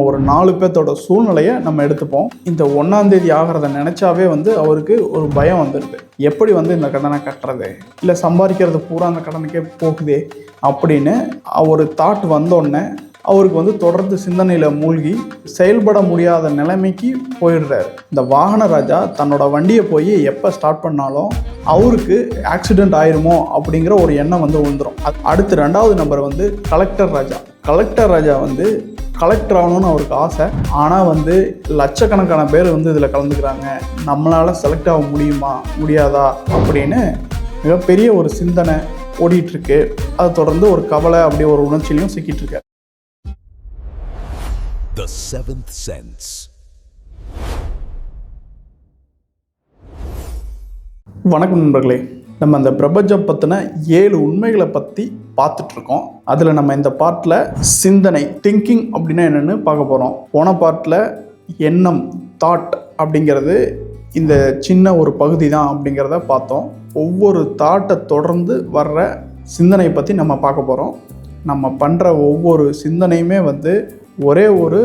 ஒரு நாலு பேர்த்தோட சூழ்நிலையை நம்ம எடுத்துப்போம். இந்த ஒன்றாந்தேதி ஆகிறத நினச்சாவே வந்து அவருக்கு ஒரு பயம் வந்துடுது எப்படி வந்து இந்த கடனை கட்டுறது? இல்லை சம்பாதிக்கிறது பூரா அந்த கடனுக்கே போகுதே அப்படின்னு ஒரு தாட் வந்தோடனே அவருக்கு வந்து தொடர்ந்து சிந்தனையில் மூழ்கி செயல்பட முடியாத நிலைமைக்கு போயிடுறாரு. இந்த வாகன ராஜா தன்னோட வண்டியை போய் எப்போ ஸ்டார்ட் பண்ணாலும் அவருக்கு ஆக்சிடெண்ட் ஆயிருமோ அப்படிங்கிற ஒரு எண்ணம் வந்து விழுந்துடும் அடுத்து ரெண்டாவது நம்பர் வந்து கலெக்டர் ராஜா. கலெக்டர் ராஜா வந்து கலெக்டர் ஆகணும்னு அவருக்கு ஆசை. ஆனால் வந்து லட்சக்கணக்கான பேர் வந்து இதில் கலந்துக்கிறாங்க. நம்மளால் செலக்ட் ஆக முடியுமா? முடியாதா? அப்படின்னு மிகப்பெரிய ஒரு சிந்தனை ஓடிட்டு இருக்கு அதை தொடர்ந்து ஒரு கவலை அப்படி ஒரு உணர்ச்சியிலையும் சிக்கிட்டு இருக்காரு The Seventh Sense. வணக்கம் நண்பர்களே. நம்ம அந்த பிரபஞ்சம் பற்றின ஏழு உண்மைகளை பற்றி பார்த்துட்ருக்கோம். அதில் நம்ம இந்த பார்ட்டில் சிந்தனை திங்கிங் அப்படின்னா என்னென்னு பார்க்க போகிறோம் போன பார்ட்டில் எண்ணம் தாட் அப்படிங்கிறது இந்த சின்ன ஒரு பகுதி தான் அப்படிங்கிறத பார்த்தோம். ஒவ்வொரு தாட்டை தொடர்ந்து வர்ற சிந்தனையை பற்றி நம்ம பார்க்க போகிறோம் நம்ம பண்ணுற ஒவ்வொரு சிந்தனையுமே வந்து ஒரே ஒரு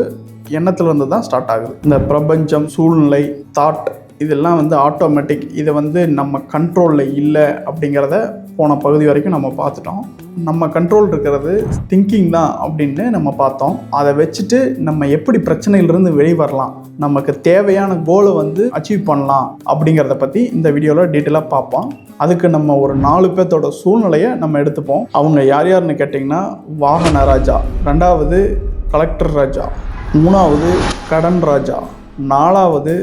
எண்ணத்துலேருந்து தான் ஸ்டார்ட் ஆகுது. இந்த பிரபஞ்சம் சூழ்நிலை தாட் இதெல்லாம் வந்து ஆட்டோமேட்டிக் இதை வந்து நம்ம கண்ட்ரோலில் இல்லை அப்படிங்கிறத போன பகுதி வரைக்கும் நம்ம பார்த்துட்டோம். நம்ம கண்ட்ரோல் இருக்கிறது திங்கிங் தான் அப்படின்னு நம்ம பார்த்தோம். அதை வச்சுட்டு நம்ம எப்படி பிரச்சனையிலிருந்து வெளிவரலாம் நமக்கு தேவையான கோலை வந்து அச்சீவ் பண்ணலாம் அப்படிங்கிறத பற்றி இந்த வீடியோவில் டீட்டெயிலாக பார்ப்போம். அதுக்கு நம்ம ஒரு நாலு பேர்த்தோட சூழ்நிலையை நம்ம எடுத்துப்போம். அவங்க யார் யாருன்னு கேட்டிங்கன்னா வாகன ராஜா ரெண்டாவது கலெக்டர் ராஜா மூணாவது கடன் ராஜா நாலாவது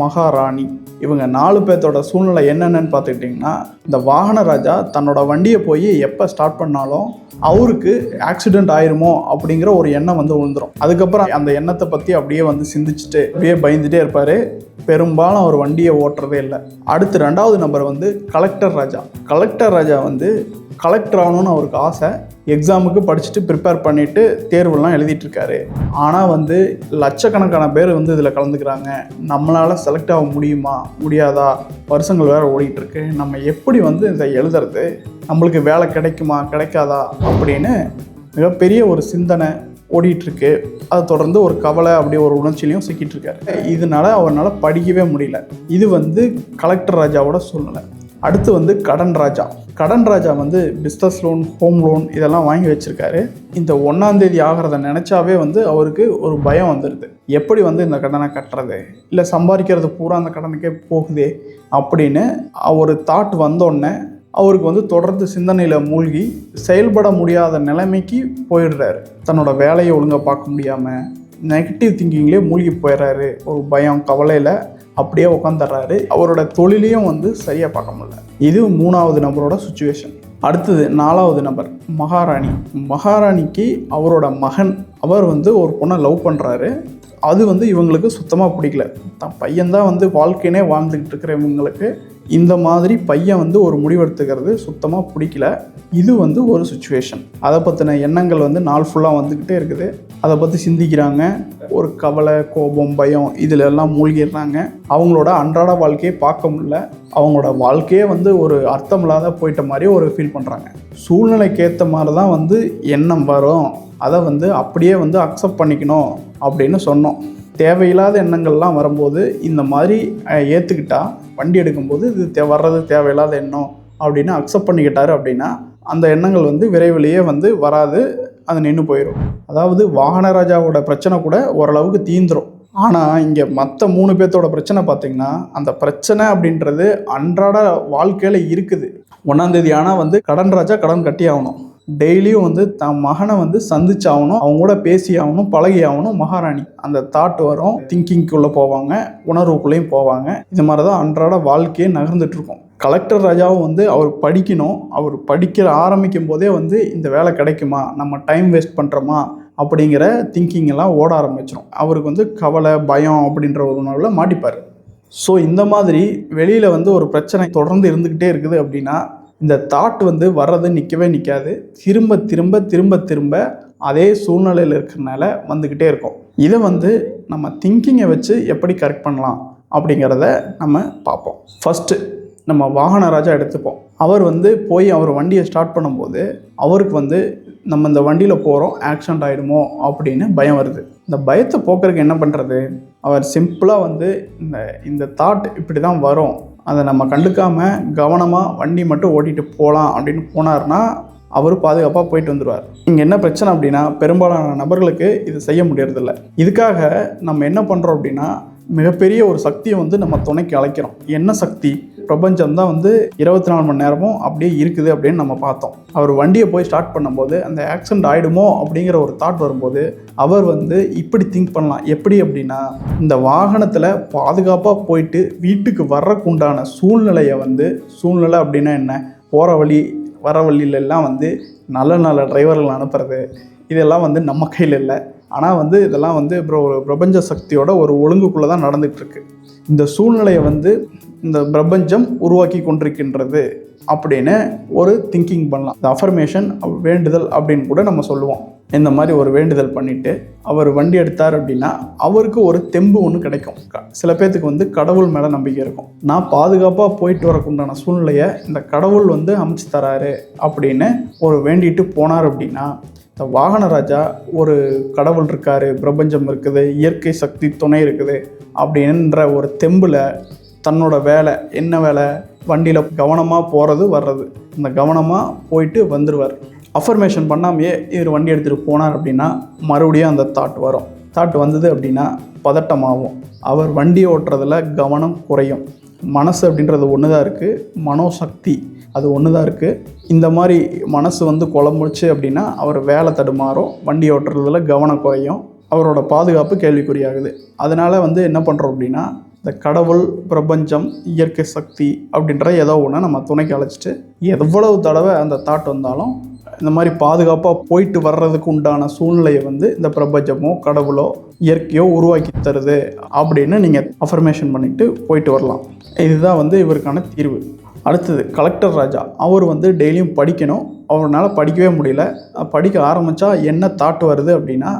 மகாராணி. இவங்க நாலு பேர்த்தோட சூழ்நிலை என்னென்னு பார்த்துக்கிட்டிங்கன்னா இந்த வாகன ராஜா தன்னோட வண்டியை போய் எப்போ ஸ்டார்ட் பண்ணாலும் அவருக்கு ஆக்சிடென்ட் ஆயிருமோ அப்படிங்கிற ஒரு எண்ணம் வந்து விழுந்துரும் அதுக்கப்புறம் அந்த எண்ணத்தை பற்றி அப்படியே வந்து சிந்திச்சுட்டு அப்படியே பயந்துட்டே இருப்பார். பெரும்பாலும் அவர் வண்டியை ஓட்டுறதே இல்லை. அடுத்து ரெண்டாவது நம்பர் வந்து கலெக்டர் ராஜா. கலெக்டர் ராஜா வந்து கலெக்டர் ஆகணும்னு அவருக்கு ஆசை. எக்ஸாமுக்கு படிச்சுட்டு ப்ரிப்பேர் பண்ணிவிட்டு தேர்வுலாம் எழுதிட்டு இருக்காரு ஆனால் வந்து லட்சக்கணக்கான பேர் வந்து இதில் கலந்துக்கிறாங்க. நம்மளால் செலக்ட் ஆக முடியுமா? முடியாதா? வருஷங்கள் வேறு ஓடிட்டு இருக்கு நம்ம எப்படி வந்து இதை எழுதுறது? நம்மளுக்கு வேலை கிடைக்குமா? கிடைக்காதா? அப்படின்னு மிகப்பெரிய ஒரு சிந்தனை ஓடிட்டுருக்கு. அதை தொடர்ந்து ஒரு கவலை அப்படி ஒரு உணர்ச்சியிலையும் சிக்கிட்டு இருக்காரு இதனால அவரால் படிக்கவே முடியல. இது வந்து கலெக்டர் ராஜாவோட சூழ்நிலை. அடுத்து வந்து கடன் ராஜா. கடன் ராஜா வந்து பிஸ்னஸ் லோன் ஹோம் லோன் இதெல்லாம் வாங்கி வச்சிருக்காரு. இந்த ஒன்றாந்தேதி ஆகிறத நினச்சாவே வந்து அவருக்கு ஒரு பயம் வந்துடுது எப்படி வந்து இந்த கடனை கட்டுறது? இல்லை சம்பாதிக்கிறது பூரா அந்த கடனுக்கே போகுதே அப்படின்னு ஒரு தாட் வந்தோடனே அவருக்கு வந்து தொடர்ந்து சிந்தனையில் மூழ்கி செயல்பட முடியாத நிலைமைக்கு போயிடுறாரு. தன்னோட வேலையை ஒழுங்காக பார்க்க முடியாமல் நெகட்டிவ் திங்கிங்லேயே மூழ்கி போயிடுறாரு. ஒரு பயம் கவலையில் அப்படியே உட்காந்துடுறாரு அவரோட தொழிலையும் வந்து சரியாக பார்க்க முடியல. இது மூணாவது நபரோட சுச்சுவேஷன் அடுத்தது நாலாவது நபர் மகாராணி. மகாராணிக்கு அவரோட மகன் அவர் வந்து ஒரு பொண்ணை லவ் பண்ணுறாரு அது வந்து இவங்களுக்கு சுத்தமாக பிடிக்கல. தான் பையன்தான் வந்து வாழ்க்கையினே வாழ்ந்துக்கிட்டு இருக்கிற இவங்களுக்கு. இந்த மாதிரி பையன் வந்து ஒரு முடிவெடுத்துக்கிறது சுத்தமாக பிடிக்கல. இது வந்து ஒரு சுச்சுவேஷன் அதை பற்றின எண்ணங்கள் வந்து நாள் ஃபுல்லாக வந்துக்கிட்டே இருக்குது. அதை பற்றி சிந்திக்கிறாங்க. ஒரு கவலை கோபம் பயம் இதில் எல்லாம் மூழ்கிடுறாங்க. அவங்களோட அன்றாட வாழ்க்கையை பார்க்க முடியல. அவங்களோட வாழ்க்கையே வந்து ஒரு அர்த்தம் இல்லாத போயிட்ட மாதிரி ஒரு ஃபீல் பண்ணுறாங்க சூழ்நிலைக்கு ஏற்ற மாதிரி தான் வந்து எண்ணம் வரும். அதை வந்து அப்படியே வந்து அக்செப்ட் பண்ணிக்கணும் அப்படின்னு சொன்னோம். தேவையில்லாத எண்ணங்கள்லாம் வரும்போது இந்த மாதிரி ஏற்றுக்கிட்டால் ஏற்றுக்கிட்டா வண்டி எடுக்கும்போது இது தே வர்றது தேவையில்லாத எண்ணம் அப்படின்னு அக்செப்ட் பண்ணிக்கிட்டாரு அப்படின்னா அந்த எண்ணங்கள் வந்து விரைவிலேயே வந்து வராது. அது நின்று போயிடும் அதாவது வாகனராஜாவோட பிரச்சனை கூட ஓரளவுக்கு தீந்துடும் ஆனால் இங்கே மற்ற மூணு பேர்த்தோட பிரச்சனை பார்த்தீங்கன்னா அந்த பிரச்சனை அப்படின்றது அன்றாட வாழ்க்கையில் இருக்குது. ஒன்றாந்தேதி ஆனால் வந்து கடன் ராஜா கடன் கட்டி ஆகணும். டெய்லியும் வந்து தன் மகனை வந்து சந்திச்சாகணும் அவங்க கூட பேசி ஆகணும் பழகி ஆகணும் மகாராணி. அந்த தாட் வரும். திங்கிங்குள்ளே போவாங்க உணர்வுக்குள்ளேயும் போவாங்க. இது மாதிரி தான் அன்றாட வாழ்க்கையே நகர்ந்துட்டுருக்கோம் கலெக்டர் ராஜாவும் வந்து அவர் படிக்கணும். அவர் படிக்கிற ஆரம்பிக்கும் போதே வந்து இந்த வேலை கிடைக்குமா? நம்ம டைம் வேஸ்ட் பண்ணுறோமா அப்படிங்கிற திங்கிங் எல்லாம் ஓட ஆரம்பிச்சிடும் அவருக்கு வந்து கவலை பயம் அப்படின்ற ஒரு உணர்வில் மாட்டிப்பார். ஸோ இந்த மாதிரி வெளியில் வந்து ஒரு பிரச்சனை தொடர்ந்து இருந்துக்கிட்டே இருக்குது அப்படின்னா இந்த தாட் வந்து வர்றது நிற்கவே நிற்காது திரும்ப திரும்ப திரும்ப திரும்ப அதே சூழ்நிலையில் இருக்கிறனால வந்துக்கிட்டே இருக்கும். இதை வந்து நம்ம திங்கிங்கை வச்சு எப்படி கரெக்ட் பண்ணலாம் அப்படிங்கிறத நம்ம பார்ப்போம். ஃபஸ்ட்டு நம்ம வாகன ராஜா எடுத்துப்போம். அவர் வந்து போய் அவர் வண்டியை ஸ்டார்ட் பண்ணும்போது அவருக்கு வந்து நம்ம இந்த வண்டியில் போகிறோம் ஆக்சிடென்ட் ஆகிடுமோ அப்படின்னு பயம் வருது. இந்த பயத்தை போக்குறதுக்கு என்ன பண்ணுறது அவர் சிம்பிளாக வந்து இந்த இந்த தாட் இப்படி தான் வரும். அதை நம்ம கண்டுக்காமல் கவனமாக வண்டி மட்டும் ஓட்டிகிட்டு போகலாம் அப்படின்னு போனார்னா அவர் பாதுகாப்பாக போயிட்டு வந்துடுவார் இங்கே என்ன பிரச்சனை அப்படின்னா பெரும்பாலான நபர்களுக்கு இது செய்ய முடியறதில்ல. இதுக்காக நம்ம என்ன பண்ணுறோம் அப்படின்னா மிகப்பெரிய ஒரு சக்தியை வந்து நம்ம துணைக்கு அழைக்கிறோம். என்ன சக்தி? பிரபஞ்சம் தான் வந்து இருபத்தி நாலு மணி நேரமும் அப்படியே இருக்குது அப்படின்னு நம்ம பார்த்தோம். அவர் வண்டியை போய் ஸ்டார்ட் பண்ணும்போது அந்த ஆக்சிடென்ட் ஆகிடுமோ அப்படிங்கிற ஒரு தாட் வரும்போது அவர் வந்து இப்படி திங்க் பண்ணலாம். எப்படி அப்படின்னா இந்த வாகனத்தில் பாதுகாப்பாக போயிட்டு வீட்டுக்கு வர்றக்குண்டான சூழ்நிலையை வந்து சூழ்நிலை அப்படின்னா என்ன? போகிற வழி வர வழியிலெல்லாம் வந்து நல்ல நல்ல டிரைவர்கள் அனுப்புறது இதெல்லாம் வந்து நம்ம கையில் இல்லை. ஆனால் வந்து இதெல்லாம் வந்து இப்போ ஒரு பிரபஞ்ச சக்தியோட ஒரு ஒழுங்குக்குள்ளே தான் நடந்துகிட்ருக்கு. இந்த சூழ்நிலையை வந்து இந்த பிரபஞ்சம் உருவாக்கி கொண்டிருக்கின்றது அப்படின்னு ஒரு திங்கிங் பண்ணலாம். இந்த அஃபர்மேஷன் வேண்டுதல் அப்படின்னு கூட நம்ம சொல்லுவோம். இந்த மாதிரி ஒரு வேண்டுதல் பண்ணிவிட்டு அவர் வண்டி எடுத்தார் அப்படின்னா அவருக்கு ஒரு தெம்பு ஒன்று கிடைக்கும். க- சில பேர்த்துக்கு வந்து கடவுள் மேலே நம்பிக்கை இருக்கும். நான் பாதுகாப்பாக போயிட்டு வரக்குண்டான சூழ்நிலையை இந்த கடவுள் வந்து அமைச்சு தராரு அப்படின்னு ஒரு வேண்டிட்டு போனார் அப்படின்னா இந்த வாகன ராஜா ஒரு கடவுள் இருக்காரு பிரபஞ்சம் இருக்குது இயற்கை சக்தி துணை இருக்குது அப்படின்ற ஒரு தெம்பில் தன்னோட வேலை என்ன வேலை? வண்டியில் கவனமாக போகிறது வர்றது. இந்த கவனமாக போயிட்டு வந்துடுவார் அஃபர்மேஷன் பண்ணாமையே இவர் வண்டி எடுத்துகிட்டு போனார் அப்படின்னா மறுபடியும் அந்த தாட் வரும். தாட் வந்தது அப்படின்னா பதட்டமாகும். அவர் வண்டி ஓட்டுறதுல கவனம் குறையும். மனசு அப்படின்றது ஒன்று தான் இருக்குது மனோசக்தி அது ஒன்று தான் இருக்குது இந்த மாதிரி மனசு வந்து குழம்புச்சு அப்படின்னா அவர் வேலை தடுமாறும் வண்டி ஓட்டுறதுல கவனம் குறையும் அவரோட பாதுகாப்பு கேள்விக்குறியாகுது. அதனால் வந்து என்ன பண்ணுறோம் அப்படின்னா இந்த கடவுள் பிரபஞ்சம் இயற்கை சக்தி அப்படின்ற ஏதோ ஒன்று நம்ம துணைக்கு அழைச்சிட்டு எவ்வளவு தடவை அந்த தாட் வந்தாலும் இந்த மாதிரி பாதுகாப்பாக போயிட்டு வர்றதுக்கு உண்டான சூழ்நிலையை வந்து இந்த பிரபஞ்சமோ கடவுளோ இயற்கையோ உருவாக்கி தருது அப்படின்னு நீங்கள் அஃபர்மேஷன் பண்ணிட்டு போயிட்டு வரலாம். இதுதான் வந்து இவருக்கான தீர்வு. அடுத்தது கலெக்டர் ராஜா. அவர் வந்து டெய்லியும் படிக்கணும். அவரால் படிக்கவே முடியல. படிக்க ஆரம்பித்தா என்ன தாட் வருது அப்படின்னா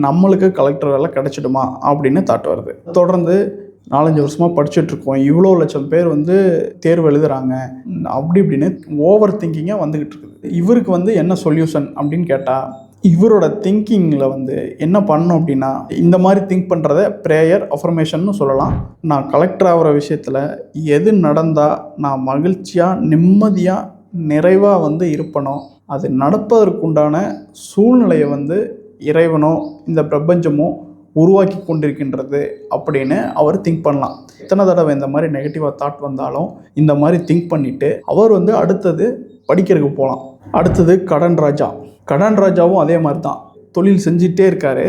நம்மளுக்கு கலெக்டர் வேலை கிடச்சிடுமா அப்படின்னு தாட் வருது. தொடர்ந்து நாலஞ்சு வருஷமாக படிச்சுட்ருக்கோம். இவ்வளோ லட்சம் பேர் வந்து தேர்வு எழுதுகிறாங்க அப்படி இப்படின்னு ஓவர் திங்கிங்காக வந்துக்கிட்டு இருக்குது இவருக்கு வந்து என்ன சொல்யூஷன் அப்படின்னு கேட்டால் இவரோட திங்கிங்கில் வந்து என்ன பண்ணணும் அப்படின்னா இந்த மாதிரி திங்க் பண்ணுறத ப்ரேயர் அஃபர்மேஷன்னு சொல்லலாம். நான் கலெக்டர் ஆகிற விஷயத்தில் எது நடந்தால் நான் மகிழ்ச்சியாக நிம்மதியாக நிறைவாக வந்து இருப்பனோ அது நடப்பதற்குண்டான சூழ்நிலையை வந்து இறைவனோ இந்த பிரபஞ்சமோ உருவாக்கி கொண்டிருக்கின்றது அப்படின்னு அவர் திங்க் பண்ணலாம். எத்தனை தடவை இந்த மாதிரி நெகட்டிவாக தாட் வந்தாலும் இந்த மாதிரி திங்க் பண்ணிவிட்டு அவர் வந்து அடுத்தது படிக்கிறதுக்கு போகலாம் அடுத்தது கடன் ராஜா. கடன் ராஜாவும் அதே மாதிரி தான். தொழில் செஞ்சிட்டே இருக்காரு.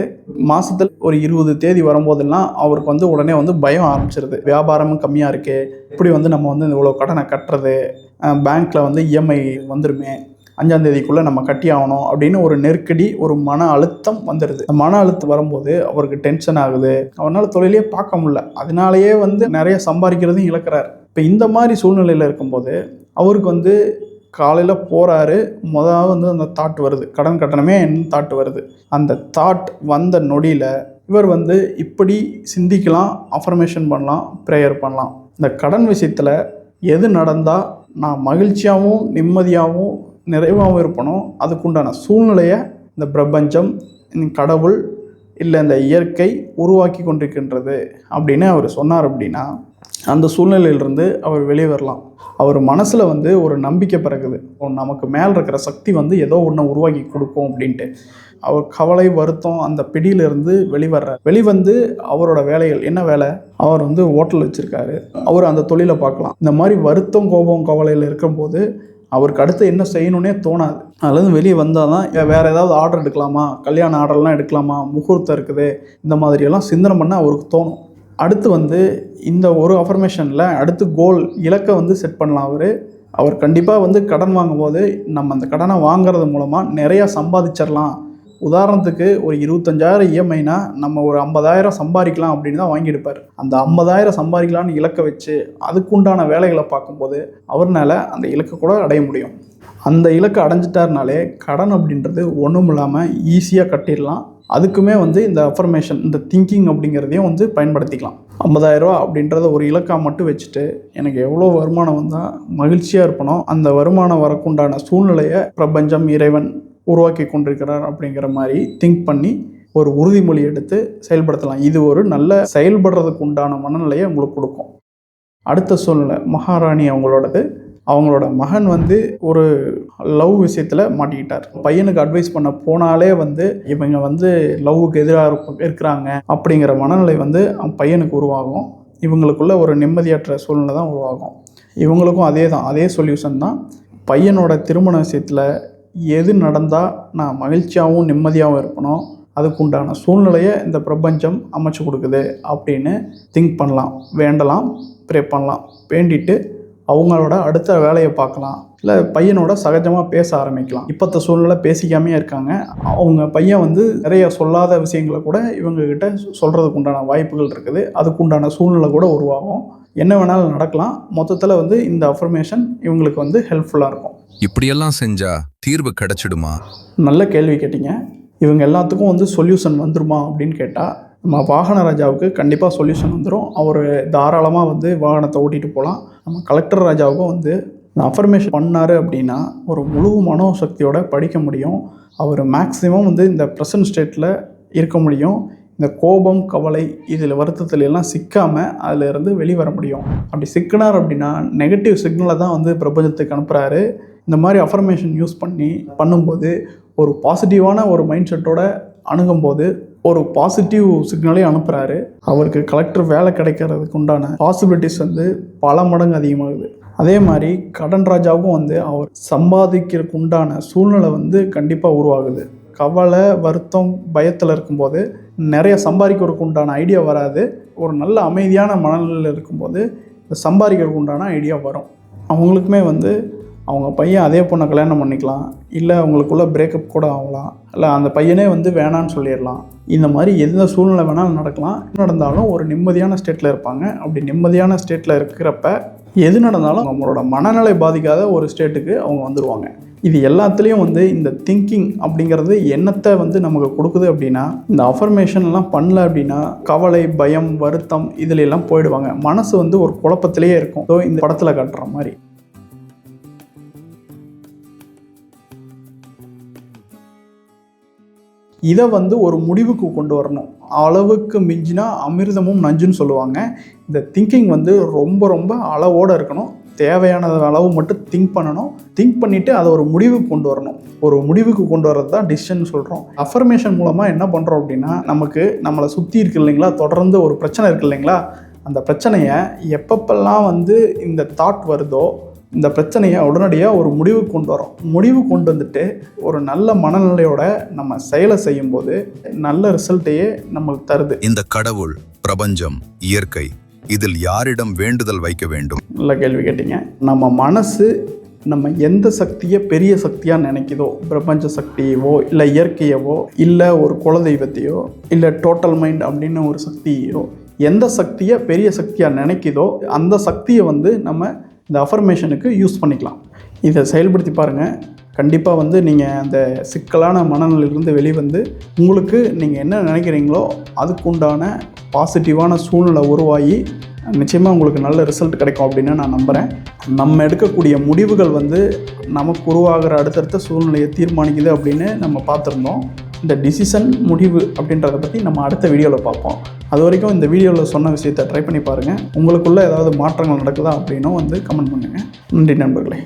மாதத்தில் ஒரு இருபது தேதி வரும்போதெல்லாம் அவருக்கு வந்து உடனே வந்து பயம் ஆரம்பிச்சிருது. வியாபாரமும் கம்மியாக இருக்குது இப்படி வந்து நம்ம வந்து இவ்வளோ கடனை கட்டுறது பேங்க்கில் வந்து இஎம்ஐ வந்துருமே. அஞ்சாம் தேதிக்குள்ளே நம்ம கட்டி ஆகணும் அப்படின்னு ஒரு நெருக்கடி ஒரு மன அழுத்தம் வந்துடுது மன அழுத்தம் வரும்போது அவருக்கு டென்ஷன் ஆகுது. அவனால் தொழிலே பார்க்க முடியல. அதனாலேயே வந்து நிறைய சம்பாதிக்கிறதும் இழக்கிறார். இப்போ இந்த மாதிரி சூழ்நிலையில் இருக்கும்போது அவருக்கு வந்து காலையில் போகிறாரு முதல்ல வந்து அந்த தாட் வருது. கடன் கட்டணமே என்ன தாட் வருது. அந்த தாட் வந்த நொடியில் இவர் வந்து இப்படி சிந்திக்கலாம் அஃபர்மேஷன் பண்ணலாம் ப்ரேயர் பண்ணலாம். இந்த கடன் விஷயத்தில் எது நடந்தால் நான் மகிழ்ச்சியாகவும் நிம்மதியாகவும் நிறைவாகவும் இருப்பனோ அதுக்குண்டான சூழ்நிலையை இந்த பிரபஞ்சம் கடவுள் இல்லை இந்த இயற்கை உருவாக்கி கொண்டிருக்கின்றது அப்படின்னு அவர் சொன்னார் அப்படின்னா அந்த சூழ்நிலையிலிருந்து அவர் வெளியே வரலாம். அவர் மனசில் வந்து ஒரு நம்பிக்கை பிறகுது ஓ, நமக்கு மேல் இருக்கிற சக்தி வந்து ஏதோ ஒன்று உருவாக்கி கொடுக்கும் அப்படின்ட்டு. அவர் கவலை வருத்தம் அந்த பிடியிலிருந்து வெளிவர்ற வெளிவந்து அவரோட வேலைகள் என்ன வேலை? அவர் வந்து ஹோட்டல் வச்சுருக்காரு. அவர் அந்த தொழிலை பார்க்கலாம். இந்த மாதிரி வருத்தம் கோபம் கவலையில் இருக்கும்போது அவருக்கு அடுத்து என்ன செய்யணும்னே தோணாது. அதுலேருந்து வெளியே வந்தால் தான் வேறு ஏதாவது ஆர்டர் எடுக்கலாமா? கல்யாண ஆர்டர்லாம் எடுக்கலாமா? முகூர்த்தம் இருக்குது. இந்த மாதிரியெல்லாம் சிந்தனை பண்ண அவருக்கு தோணும். அடுத்து வந்து இந்த ஒரு அஃபர்மேஷனில் அடுத்து கோல் இலக்கை வந்து செட் பண்ணலாம் அவர். அவர் கண்டிப்பாக வந்து கடன் வாங்கும்போது நம்ம அந்த கடனை வாங்குறது மூலமாக நிறையா சம்பாதிச்சிடலாம் உதாரணத்துக்கு ஒரு இருபத்தஞ்சாயிரம் இஎம்ஐனா நம்ம ஒரு ஐம்பதாயிரம் சம்பாதிக்கலாம் அப்படின்னு தான் வாங்கியிருப்பார். அந்த ஐம்பதாயிரம் சம்பாதிக்கலாம்னு இலக்கை வச்சு அதுக்குண்டான வேலைகளை பார்க்கும்போது அவர்னால அந்த இலக்கை கூட அடைய முடியும். அந்த இலக்கை அடைஞ்சிட்டாருனாலே கடன் அப்படின்றது ஒன்றும் இல்லாமல் ஈஸியாக கட்டிடலாம். அதுக்குமே வந்து இந்த அஃபர்மேஷன் இந்த திங்கிங் அப்படிங்கிறதையும் வந்து பயன்படுத்திக்கலாம். 50000 ரூபா அப்படின்றத ஒரு இலக்காக மட்டும் வச்சுட்டு எனக்கு எவ்வளோ வருமானம் வந்தால் மகிழ்ச்சியாக இருப்பனோ அந்த வருமானம் வரக்குண்டான சூழ்நிலையை பிரபஞ்சம் இறைவன் உருவாக்கி கொண்டிருக்கிறார் அப்படிங்கிற மாதிரி திங்க் பண்ணி ஒரு உறுதிமொழி எடுத்து செயல்படுத்தலாம். இது ஒரு நல்ல செயல்படுறதுக்கு உண்டான மனநிலையை உங்களுக்கு கொடுக்கும். அடுத்த சூழ்நிலை மகாராணி அவங்களோடது. அவங்களோட மகன் வந்து ஒரு லவ் விஷயத்தில் மாட்டிக்கிட்டார். பையனுக்கு அட்வைஸ் பண்ண போனாலே வந்து இவங்க வந்து லவ்வுக்கு எதிராக இருக்கிறாங்க அப்படிங்கிற மனநிலை வந்து பையனுக்கு உருவாகும். இவங்களுக்குள்ள ஒரு நிம்மதியற்ற சூழ்நிலை தான் உருவாகும். இவங்களுக்கும் அதே தான் அதே சொல்யூஷன் தான். பையனோட திருமண விஷயத்தில் எது நடந்தால் நான் மகிழ்ச்சியாகவும் நிம்மதியாகவும் இருப்பனோ அதுக்குண்டான சூழ்நிலையை இந்த பிரபஞ்சம் அமைச்சு கொடுக்குது அப்படின்னு திங்க் பண்ணலாம் வேண்டலாம் ப்ரே பண்ணலாம். வேண்டிட்டு அவங்களோட அடுத்த வேலையை பார்க்கலாம். இல்லை பையனோட சகஜமாக பேச ஆரம்பிக்கலாம். இப்போத்த சூழ்நிலை பேசிக்காமே இருக்காங்க. அவங்க பையன் வந்து நிறைய சொல்லாத விஷயங்களை கூட இவங்கக்கிட்ட சொல்கிறதுக்கு உண்டான வாய்ப்புகள் இருக்குது. அதுக்குண்டான சூழ்நிலை கூட உருவாகும். என்ன வேணாலும் நடக்கலாம். மொத்தத்தில் வந்து இந்த அஃபர்மேஷன் இவங்களுக்கு வந்து ஹெல்ப்ஃபுல்லாக இருக்கும். இப்படியெல்லாம் செஞ்சா தீர்வு கிடைச்சிடுமா? நல்ல கேள்வி கேட்டீங்க. இவங்க எல்லாத்துக்கும் வந்து சொல்யூஷன் வந்துருமா அப்படின்னு கேட்டால் நம்ம வாகன ராஜாவுக்கு கண்டிப்பாக சொல்யூஷன் வந்துடும் அவர் தாராளமாக வந்து வாகனத்தை ஓட்டிகிட்டு போகலாம் நம்ம கலெக்டர் ராஜாவுக்கும் வந்து அஃபர்மேஷன் பண்ணார் அப்படின்னா ஒரு முழு மனோசக்தியோட படிக்க முடியும். அவர் மேக்ஸிமம் வந்து இந்த ப்ரெசன்ட் ஸ்டேட்டில் இருக்க முடியும். இந்த கோபம் கவலை இதில் வருத்தத்துல எல்லாம் சிக்காமல் அதிலிருந்து வெளிவர முடியும். அப்படி சிக்கினார் அப்படின்னா நெகட்டிவ் சிக்னலை தான் வந்து பிரபஞ்சத்துக்கு அனுப்புகிறாரு இந்த மாதிரி அஃபர்மேஷன் யூஸ் பண்ணி பண்ணும்போது ஒரு பாசிட்டிவான ஒரு மைண்ட் செட்டோட அணுகும்போது ஒரு பாசிட்டிவ் சிக்னலே அனுப்புகிறாரு அவருக்கு கலெக்டர் வேலை கிடைக்கிறதுக்கு உண்டான பாசிபிலிட்டிஸ் வந்து பல மடங்கு அதிகமாகுது. அதே மாதிரி கடன் ராஜாவும் வந்து அவர் சம்பாதிக்கிறதுக்கு உண்டான சூழ்நிலை வந்து கண்டிப்பாக உருவாகுது. கவலை வருத்தம் பயத்தில் இருக்கும்போது நிறைய சம்பாதிக்கிறதுக்கு உண்டான ஐடியா வராது. ஒரு நல்ல அமைதியான மனநிலையில் இருக்கும்போது சம்பாதிக்கிறதுக்கு உண்டான ஐடியா வரும். அவங்களுக்குமே வந்து அவங்க பையன் அதே பொண்ணை கல்யாணம் பண்ணிக்கலாம். இல்லை அவங்களுக்குள்ள பிரேக்கப் கூட ஆகலாம். இல்லை அந்த பையனே வந்து வேணான்னு சொல்லிடலாம். இந்த மாதிரி எந்த சூழ்நிலை வேணாலும் நடக்கலாம். நடந்தாலும் ஒரு நிம்மதியான ஸ்டேட்டில் இருப்பாங்க. அப்படி நிம்மதியான ஸ்டேட்டில் இருக்கிறப்ப எது நடந்தாலும் அவங்களோட மனநிலை பாதிக்காத ஒரு ஸ்டேட்டுக்கு அவங்க வந்துடுவாங்க இது எல்லாத்துலேயும் வந்து இந்த திங்கிங் அப்படிங்கிறது எண்ணத்தை வந்து நமக்கு கொடுக்குது அப்படின்னா இந்த அஃபர்மேஷன்லாம் பண்ணல அப்படின்னா கவலை பயம் வருத்தம் இதுல எல்லாம் போயிடுவாங்க. மனசு வந்து ஒரு குழப்பத்திலேயே இருக்கும். ஸோ இந்த படத்தில் காட்டுற மாதிரி. இதை வந்து ஒரு முடிவுக்கு கொண்டு வரணும். அளவுக்கு மிஞ்சினா அமிர்தமும் நஞ்சுன்னு சொல்லுவாங்க. இந்த திங்கிங் வந்து ரொம்ப ரொம்ப அளவோடு இருக்கணும். தேவையான அளவு மட்டும் திங்க் பண்ணணும். திங்க் பண்ணிவிட்டு அதை ஒரு முடிவுக்கு கொண்டு வரணும். ஒரு முடிவுக்கு கொண்டு வரது தான் டிசிஷன் சொல்கிறோம் அஃபர்மேஷன் மூலமாக என்ன பண்ணுறோம் அப்படின்னா நமக்கு நம்மளை சுற்றி இருக்கு இல்லைங்களா? தொடர்ந்து ஒரு பிரச்சனை இருக்கு இல்லைங்களா? அந்த பிரச்சனையை எப்பப்பெல்லாம் வந்து இந்த தாட் வருதோ இந்த பிரச்சனையை உடனடியாக ஒரு முடிவுக்கு கொண்டு வரோம். முடிவு கொண்டு வந்துட்டு ஒரு நல்ல மனநிலையோட நம்ம செயலை செய்யும்போது நல்ல ரிசல்ட்டையே நம்மளுக்கு தருது. இந்த கடவுள் பிரபஞ்சம் இயற்கை இதில் யாரிடம் வேண்டுதல் வைக்க வேண்டும்? நல்ல கேள்வி கேட்டீங்க. நம்ம மனசு நம்ம எந்த சக்தியை பெரிய சக்தியாக நினைக்குதோ பிரபஞ்ச சக்தியவோ இல்லை இயற்கையவோ இல்லை ஒரு குலதெய்வத்தையோ இல்லை டோட்டல் மைண்ட் அப்படின்னு ஒரு சக்தியோ எந்த சக்தியை பெரிய சக்தியாக நினைக்குதோ அந்த சக்தியை வந்து நம்ம இந்த அஃபர்மேஷனுக்கு யூஸ் பண்ணிக்கலாம். இதை செயல்படுத்தி பாருங்கள் கண்டிப்பாக வந்து நீங்கள் அந்த சிக்கலான மனநிலையிலிருந்து வெளிவந்து உங்களுக்கு நீங்கள் என்ன நினைக்கிறீங்களோ அதுக்குண்டான பாசிட்டிவான சூழ்நிலை உருவாகி நிச்சயமாக உங்களுக்கு நல்ல ரிசல்ட் கிடைக்கும் அப்படின்னு நான் நம்புகிறேன் நம்ம எடுக்கக்கூடிய முடிவுகள் வந்து நமக்கு உருவாகிற அடுத்தடுத்த சூழ்நிலையை தீர்மானிக்குது அப்படின்னு நம்ம பார்த்துருந்தோம். இந்த டிசிஷன் முடிவு அப்படின்றத பற்றி நம்ம அடுத்த வீடியோவில் பார்ப்போம். அது வரைக்கும் இந்த வீடியோவில் சொன்ன விஷயத்தை ட்ரை பண்ணி பாருங்கள் உங்களுக்குள்ளே ஏதாவது மாற்றங்கள் நடக்குதா அப்படின்னும் வந்து கமெண்ட் பண்ணுங்கள் நன்றி நண்பர்களே.